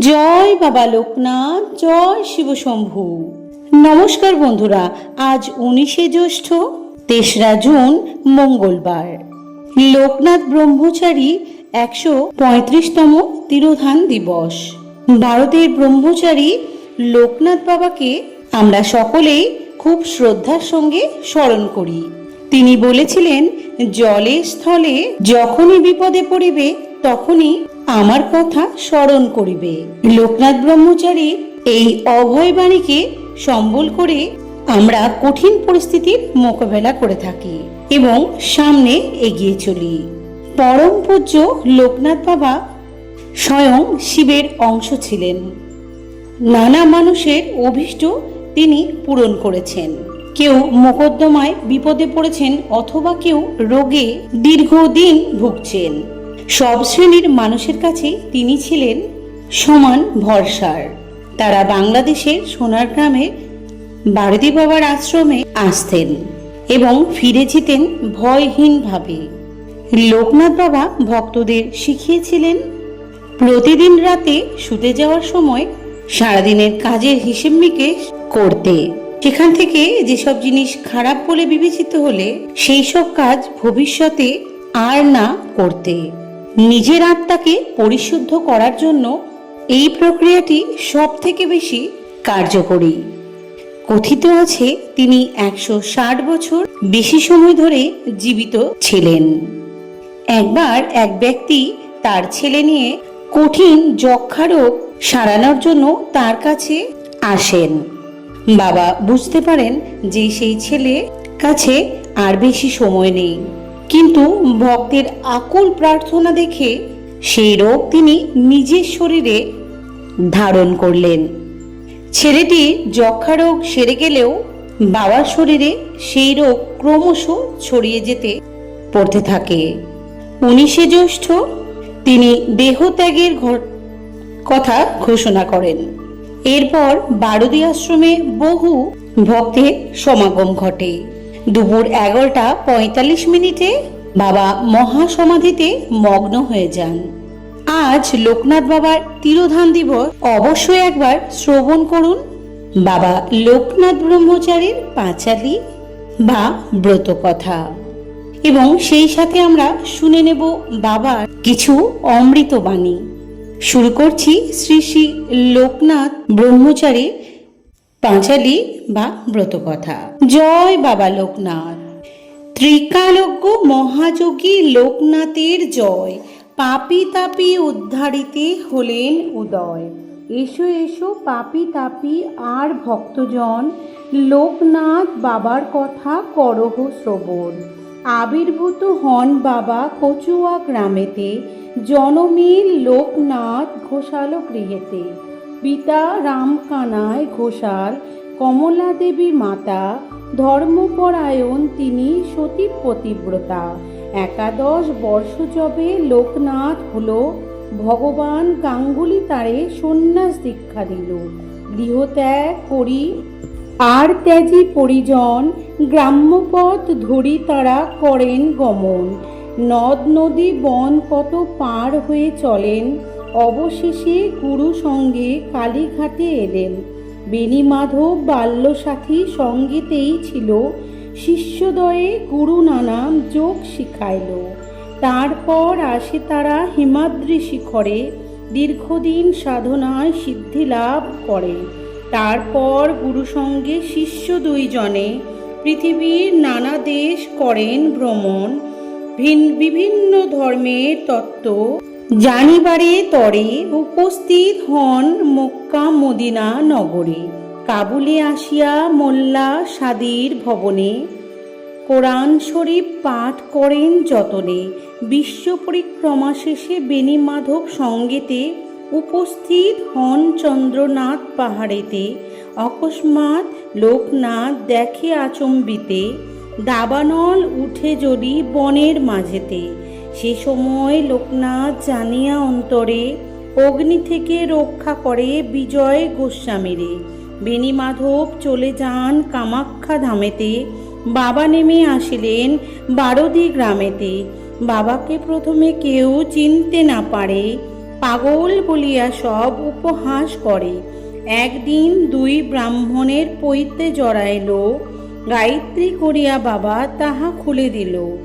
জয় বাবা লোকনাথ, জয় শিবশম্ভু নমস্কার বন্ধুরা, আজ উনিশে জ্যৈষ্ঠ, তেসরা জুন, মঙ্গলবার। লোকনাথ ব্রহ্মচারী একশো পঁয়ত্রিশতম তিরোধান দিবস। ভারতের ব্রহ্মচারী লোকনাথ বাবাকে আমরা সকলেই খুব শ্রদ্ধার সঙ্গে স্মরণ করি। তিনি বলেছিলেন, জলে স্থলে যখনই বিপদে পড়িবে, তখনই আমার কথা স্মরণ করিবে। লোকনাথ ব্রহ্মচারী এই অভয় বাণীকে সম্বল করে আমরা কঠিন পরিস্থিতির মোকাবেলা করে থাকি এবং সামনে এগিয়ে চলি। পরম পূজ্য লোকনাথ বাবা স্বয়ং শিবের অংশ ছিলেন। নানা মানুষের অভীষ্ট তিনি পূরণ করেছেন। কেউ মোকদ্দমায় বিপদে পড়েছেন অথবা কেউ রোগে দীর্ঘদিন ভুগছেন। সব শ্রেণির মানুষের কাছে তিনি ছিলেন সমান ভরসার। তারা বাংলাদেশের সোনার গ্রামে বারদি বাবার আশ্রমে আসতেন এবং ফিরে যেতেন ভয়হীনভাবে। লোকনাথ বাবা ভক্তদের শিখিয়েছিলেন, প্রতিদিন রাতে শুতে যাওয়ার সময় সারাদিনের কাজের হিসেব নিকেশ করতে। সেখান থেকে যেসব জিনিস খারাপ বলে বিবেচিত হলে সেই সব কাজ ভবিষ্যতে আর না করতে। নিজের আত্মাকে পরিশুদ্ধ করার জন্য এই প্রক্রিয়াটি সব থেকে বেশি কার্যকরী। কথিত আছে, তিনি একশো ষাট বছর বেশি সময় ধরে জীবিত ছিলেন। একবার এক ব্যক্তি তার ছেলে নিয়ে কঠিন যক্ষা রোগ সারানোর জন্য তার কাছে আসেন। বাবা বুঝতে পারেন যে সেই ছেলে কাছে আর বেশি সময় নেই। কিন্তু ভক্তের আকুল প্রার্থনা দেখে সেই রোগ তিনি নিজের শরীরে ধারণ করলেন। ছেলেটি যক্ষা রোগ সেরে গেলেও বাবার শরীরে সেই রোগ ক্রমশ ছড়িয়ে যেতে পড়তে থাকে। উনিশে জ্যৈষ্ঠ তিনি দেহত্যাগের কথা ঘোষণা করেন। এরপর বারদি আশ্রমে বহু ভক্তের সমাগম ঘটে। দুপুর এগারোটা পঁয়তাল্লিশ মিনিটে বাবা মহাসমাধিতে মগ্ন হয়ে যান। আজ লোকনাথ বাবার তিরোধান দিবস অবশ্যই একবার শ্রবণ করুন। বাবা লোকনাথ ব্রহ্মচারীর পাঁচালি বা ব্রত কথা এবং সেই সাথে আমরা শুনে নেব বাবার কিছু অমৃত বাণী শুরু করছি শ্রী শ্রী লোকনাথ ব্রহ্মচারী পাঁচালি বা ব্রতকথা। জয় বাবা লোকনাথ। ত্রিকালজ্ঞ মহাযোগী লোকনাথের জয়। পাপি তাপি উদ্ধারিতে হলেন উদয়। এসো এসো, পাপি তাপি আর ভক্তজন, লোকনাথ বাবার কথা করহ শ্রবণ। আবির্ভূত হন বাবা কচুয়া গ্রামেতে। জনমিল লোকনাথ ঘোষাল গৃহেতে। পিতা রামকানায় ঘোষাল, কমলা দেবীর মাতা, ধর্মপরায়ণ তিনি সতী পতিব্রতা একাদশ বর্ষ যবে লোকনাথ হলো, ভগবান গাঙ্গুলি তারে সন্ন্যাস দীক্ষা দিল। গৃহত্যাগ করি, আর ত্যাজি পরিজন, গ্রাম্যপথ ধরি তারা করেন গমন। নদ নদী বন কত পার হয়ে চলেন অবশেষে গুরু সঙ্গে কালীঘাটে এলেন। বেণীমাধব বাল্যসাথী সঙ্গীতেই ছিল। শিষ্যদয়ে গুরু নানাম যোগ শিখাইল। তারপর আসে তারা হিমাদ্রি শিখরে। দীর্ঘদিন সাধনায় সিদ্ধি লাভ করে। তারপর গুরু সঙ্গে শিষ্য দুইজনে পৃথিবীর নানা দেশ করেন ভ্রমণ। ভিন- বিভিন্ন ধর্মের তত্ত্ব জানিবারে তরে উপস্থিত হন মক্কা মদিনা নগরে। কাবুলে আসিয়া মোল্লা সাদির ভবনে কোরআন শরীফ পাঠ করেন যতনে। বিশ্ব পরিক্রমা শেষে বেণীমাধব সঙ্গেতে উপস্থিত হন চন্দ্রনাথ পাহাড়েতে। অকস্মাৎ লোকনাথ দেখে আচম্বিতে। দাবানল উঠে যদি বনের মাঝেতে। সে সময় লোকনাথ জানিয়া অন্তরে অগ্নি থেকে রক্ষা করে বিজয় গোস্বামীরে। বেণীমাধব চলে যান কামাখ্যা ধামেতে। বাবা নেমে আসিলেন বারদি গ্রামেতে। বাবাকে প্রথমে কেউ চিনতে না পারে। পাগল বলিয়া সব উপহাস করে। একদিন দুই ব্রাহ্মণের পৈতে জড়াইল। গায়ত্রী করিয়া বাবা তাহা খুলে দিল।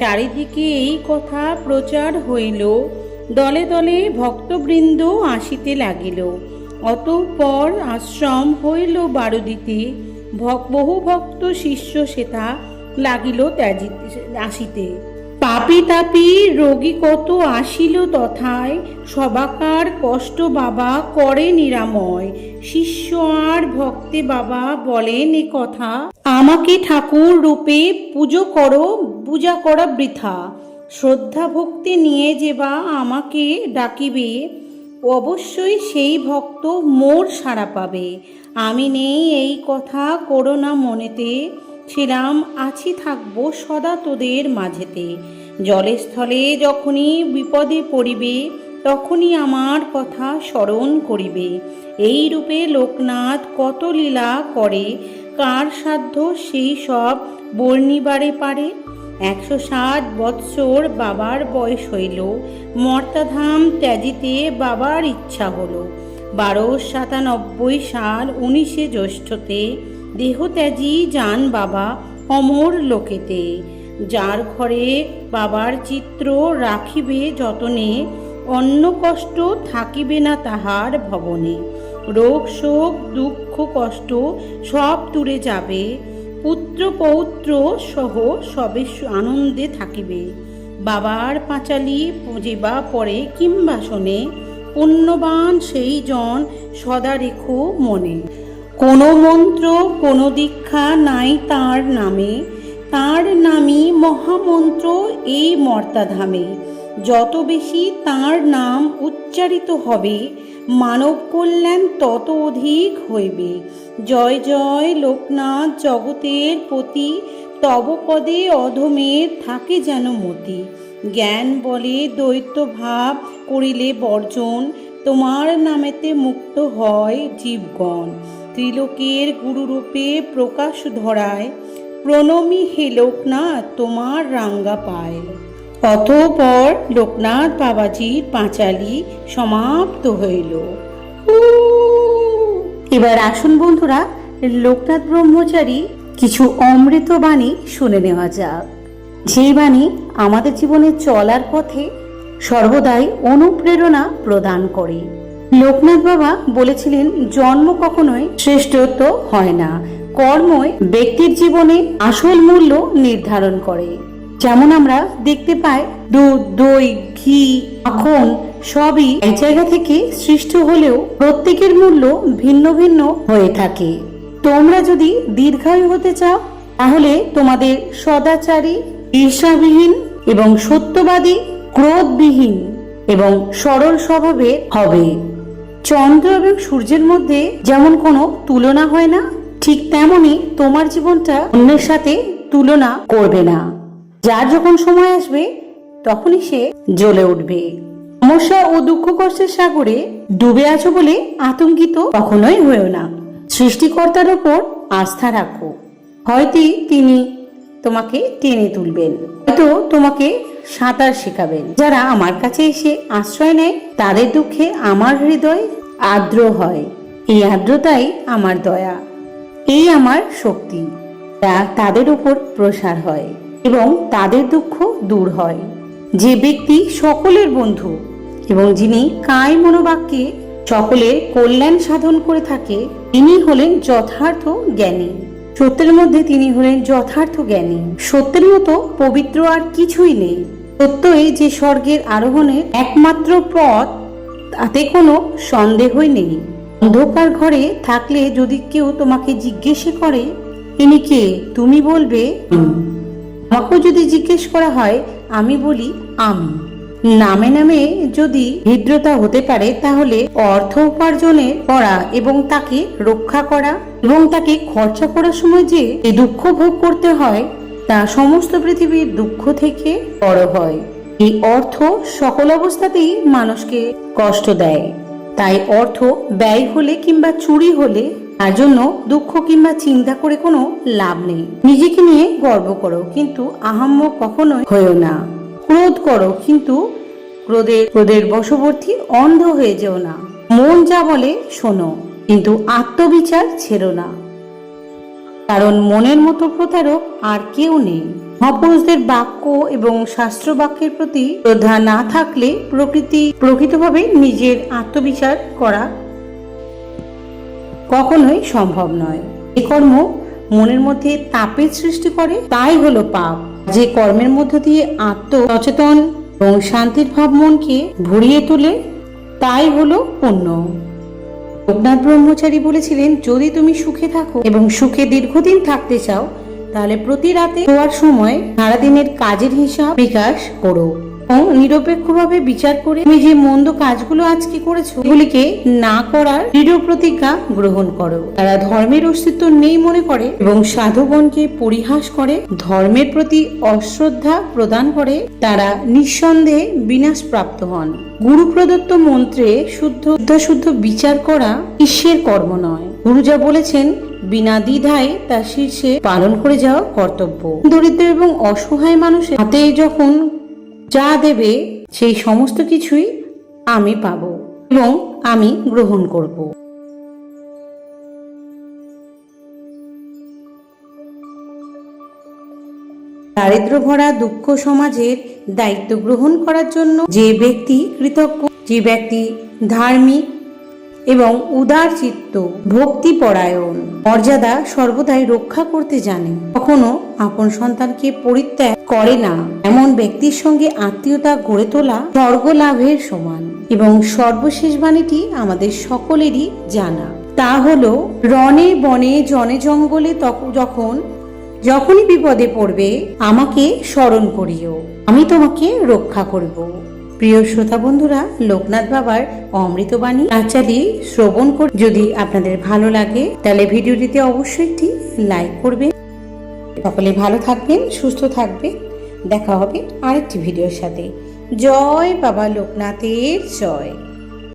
চারিদিকে এই কথা প্রচার হইল। দলে দলে ভক্তবৃন্দ আসিতে লাগিল। অতঃপর আশ্রম হইল বারুদিতে। বহু ভক্ত শিষ্য সেথা লাগিল ত্যাজিতে আসিতে। পাপি তাপি রোগী কত আসিল তথায়, সবাকার কষ্ট বাবা করে নিরাময়। শিষ্য আর ভক্তে বাবা বলেন এ কথা, আমাকে ঠাকুর রূপে পুজো করো পূজা করা বৃথা। শ্রদ্ধা ভক্তি নিয়ে যে বা আমাকে ডাকিবে, অবশ্যই সেই ভক্ত মোর সাড়া পাবে। আমি নেই এই কথা করো না মনেতে ছিলাম আছি থাকব সদা তোদের মাঝেতে। জলে স্থলে যখনই বিপদে পড়িবে, তখনই আমার কথা স্মরণ করিবে। এই রূপে লোকনাথ কত লীলা করে, কার সাধ্য সেই সব বর্ণিবারে পারে? একশো ষাট বৎসর বাবার বয়স হইল। মর্তাধাম ত্যাজিতে বাবার ইচ্ছা হলো। বারো সাতানব্বই সাল উনিশে জ্যৈষ্ঠতে দেহত্যাজি যান বাবা অমর লোকেতে। যার ঘরে বাবার চিত্র রাখিবে যতনে অন্য কষ্ট থাকিবে না তাহার ভবনে। রোগ শোক, দুঃখ কষ্ট সব দূরে যাবে। পুত্র পৌত্র সহ সবে আনন্দে থাকিবে। বাবার পাঁচালি যেবা পরে কিংবা শোনে, পুণ্যবান সেই জন সদা রেখো মনে। কোনো মন্ত্র, কোনো দীক্ষা নাই তার নামে, তার নামই মহামন্ত্র এই মর্তাধামে। যত বেশি তার নাম উচ্চারিত হবে, মানব কল্যাণ তত অধিক হইবে। জয় জয় লোকনাথ জগতের প্রতি, তব পদে অধমের থাকে যেন মতি। জ্ঞান বলে দ্বৈত ভাব করিলে বর্জন, তোমার নামেতে মুক্ত হয় জীবগণ। ত্রিলোকের গুরুরূপে প্রকাশ ধরায়, প্রণমী হে লোকনাথ, তোমার রাঙ্গা পায়। অতঃপর লোকনাথ বাবাজির পাঁচালি সমাপ্ত হইল। এবার আসুন বন্ধুরা, লোকনাথ ব্রহ্মচারী কিছু অমৃত বাণী শুনে নেওয়া যাক। যে বাণী আমাদের জীবনে চলার পথে সর্বদাই অনুপ্রেরণা প্রদান করে। লোকনাথ বাবা বলেছিলেন, জন্ম কখনোই শ্রেষ্ঠত্ব হয় না, কর্মই ব্যক্তির জীবনে আসল মূল্য নির্ধারণ করে। যেমন আমরা দেখতে পাই, দুধ, দই, ঘি, মাখন সবই এক জায়গা থেকে সৃষ্ট হলেও প্রত্যেকের মূল্য ভিন্ন ভিন্ন হয়ে থাকে। তোমরা যদি দীর্ঘায়ু হতে চাও, তাহলে তোমাদের সদাচারী, ঈর্ষাবিহীন এবং সত্যবাদী, ক্রোধবিহীন এবং সরল স্বভাবে হবে। চন্দ্র এবং সূর্যের মধ্যে যেমন কোনো তুলনা হয় না, ঠিক তেমনই তোমার জীবনটা অন্যের সাথে তুলনা করবে না। যার যখন সময় আসবে, তখনই সে জ্বলে উঠবে। সমস্যা ও দুঃখ কষ্টের সাগরে ডুবে আছো বলে আতঙ্কিত কখনোই হয়েও না। সৃষ্টিকর্তার ওপর আস্থা রাখো। হয়তো তিনি তোমাকে টেনে তুলবেন। হয়তো তোমাকে সাঁতার শেখাবেন। যারা আমার কাছে এসে আশ্রয় নেয়, তাদের দুঃখে আমার হৃদয় আর্দ্র হয়। এই আর্দ্রতাই আমার দয়া। এই আমার শক্তি। তা তাদের উপর প্রসার হয়। এবং তাদের দুঃখ দূর হয়। যে ব্যক্তি সকলের বন্ধু এবং যিনি কায় মনোবাক্যে সকলের কল্যাণ সাধন করে থাকে, তিনি হলেন যথার্থ জ্ঞানী। সত্যের মধ্যে তিনি হলেন যথার্থ জ্ঞানী। সত্যের মতো পবিত্র আর কিছুই নেই। সত্যই যে স্বর্গের আরোহণের একমাত্র পথ, তাতে কোনো সন্দেহই নেই। অন্ধকার ঘরে থাকলে যদি কেউ তোমাকে জিজ্ঞেস করে, তিনি কে? তুমি বলবে। আমাকেও যদি জিজ্ঞেস করা হয়, আমি বলি, আমি। নামে নামে যদি হৃদ্রতা হতে পারে, তাহলে অর্থ উপার্জনের করা এবং তাকে রক্ষা করা এবং তাকে খরচা করার সময় যে দুঃখ ভোগ করতে হয়, তা সমস্ত পৃথিবীর দুঃখ থেকে বড় হয়। এই অর্থ সকল অবস্থাতেই মানুষকে কষ্ট দেয়। তাই অর্থ ব্যয় হলে কিংবা চুরি হলে তার জন্য দুঃখ কিংবা চিন্তা করে কোনো লাভ নেই। নিজেকে নিয়ে গর্ব করো, কিন্তু আহাম্য কখনোই হয়েও না। ক্রোধ করো, কিন্তু ক্রোধের ক্রোধের বশবর্তী অন্ধ হয়ে যেও না। মন যা বলে শোনো, কিন্তু আত্মবিচার ছেড়ো না। কারণ মনের মতো প্রতারক আর কেউ নেই। মহাপুরুষদের বাক্য এবং শাস্ত্র বাক্যের প্রতি শ্রদ্ধা না থাকলে প্রকৃতি প্রকৃতভাবে নিজের আত্মবিচার করা কখনোই সম্ভব নয়। এ কর্ম মনের মধ্যে তাপের সৃষ্টি করে, তাই হলো পাপ। যে কর্মের মধ্য দিয়ে আত্ম সচেতন এবং শান্তির ভাব মনকে ভরিয়ে তোলে, তাই হলো পুণ্য। লোকনাথ ব্রহ্মচারী বলেছিলেন, যদি তুমি সুখে থাকো এবং সুখে দীর্ঘদিন থাকতে চাও, তাহলে প্রতি রাতে সময় সারাদিনের কাজের হিসাব বিকাশ করো। এবং নিরপেক্ষভাবে বিচার করে তুমি যে মন্দ কাজগুলো আজকে করেছ, এগুলিকে না করার দৃঢ় প্রতিজ্ঞা গ্রহণ করো। তারা ধর্মের অস্তিত্ব নেই মনে করে এবং সাধুগণকে পরিহাস করে, ধর্মের প্রতি অশ্রদ্ধা প্রদান করে, তারা নিঃসন্দেহে বিনাশ প্রাপ্ত হন। গুরু প্রদত্ত মন্ত্রে শুদ্ধ শুদ্ধ বিচার করা ঈশ্বরের কর্ম নয়। গুরু যা বলেছেন, বিনা দ্বিধায় তার শীর্ষে পালন করে যাওয়া কর্তব্য। দরিদ্র এবং অসহায় মানুষের হাতে যখন যা দেবে সেই সমস্ত কিছুই আমি পাব এবং আমি গ্রহণ করব। দারিদ্র ভরা দুঃখ সমাজের দায়িত্ব গ্রহণ করার জন্য যে ব্যক্তি কৃতজ্ঞ, যে ব্যক্তি ধার্মিক এবং উদার চিত্ত ভক্তি পরায়ণ মর্যাদা সর্বদাই রক্ষা করতে জানে। কখনো আপন সন্তানকে পরিত্যাগ করে না। এমন ব্যক্তির সঙ্গে আত্মীয়তা গড়ে তোলা স্বর্গ লাভের সমান এবং সর্বশেষ বাণীটি আমাদের সকলেরই জানা। তা হলো রনে বনে জনে জঙ্গলে যখন, যখনই বিপদে পড়বে, আমাকে স্মরণ করিও। আমি তোমাকে রক্ষা করব। প্রিয় শ্রোতা বন্ধুরা, লোকনাথ বাবার অমৃতবাণী আচারি শ্রবণ করে যদি আপনাদের ভালো লাগে, তাহলে ভিডিওটিতে অবশ্যই একটি লাইক করবেন। সকলে ভালো থাকবেন, সুস্থ থাকবেন। দেখা হবে আরেকটি ভিডিওর সাথে। জয় বাবা লোকনাথের জয়।